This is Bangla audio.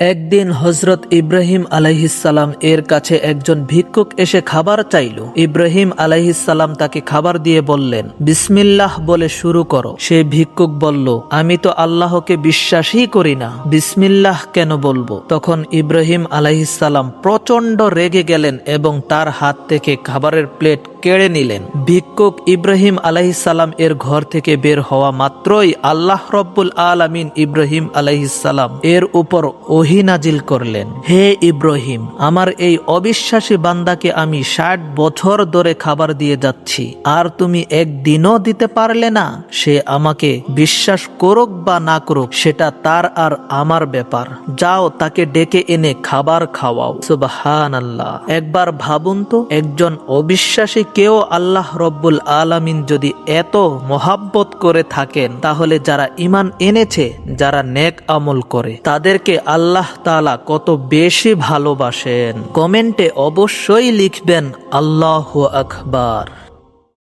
একদিন হজরত ইব্রাহিম আলাইহিসাল্লাম এর কাছে একজন ভিক্ষুক এসে খাবার চাইল। ইব্রাহিম আলাইহিসাল্লাম তাকে খাবার দিয়ে বললেন, বিসমিল্লাহ বলে শুরু করো। সে ভিক্ষুক বলল, আমি তো আল্লাহকে বিশ্বাসই করি না। বিসমিল্লাহ কেন বলব? তখন ইব্রাহিম আলাইহিসাল্লাম প্রচণ্ড রেগে গেলেন এবং তার হাত থেকে খাবারের প্লেট কেড়ে নিলেন। ভিক্ষুক ইব্রাহিম আলাইহিসাল্লাম এর ঘর থেকে বের হওয়া মাত্রই আল্লাহ রব্বুল আলামিন ইব্রাহিম আলাইহিসাল্লাম এর উপর ওহি নাজিল করলেন। হে ইব্রাহিম, আমার এই অবিশ্বাসী বান্দাকে আমি ষাট বছর ধরে খাবার দিয়ে যাচ্ছি, আর তুমি একদিনও দিতে পারলে না। সে আমাকে বিশ্বাস করুক বা না করুক, সেটা তার আর আমার ব্যাপার। যাও তাকে ডেকে এনে খাবার খাওয়াও। আল্লাহ একবার ভাবুন তো, একজন অবিশ্বাসী কেউ আল্লাহ রব্বুল আলামিন যদি এত মহাব্বত করে থাকেন, তাহলে যারা ইমান এনেছে, যারা নেক আমল করে, তাদেরকে আল্লাহ তালা কত বেশি ভালোবাসেন। কমেন্টে অবশ্যই লিখবেন, আল্লাহ আকবার।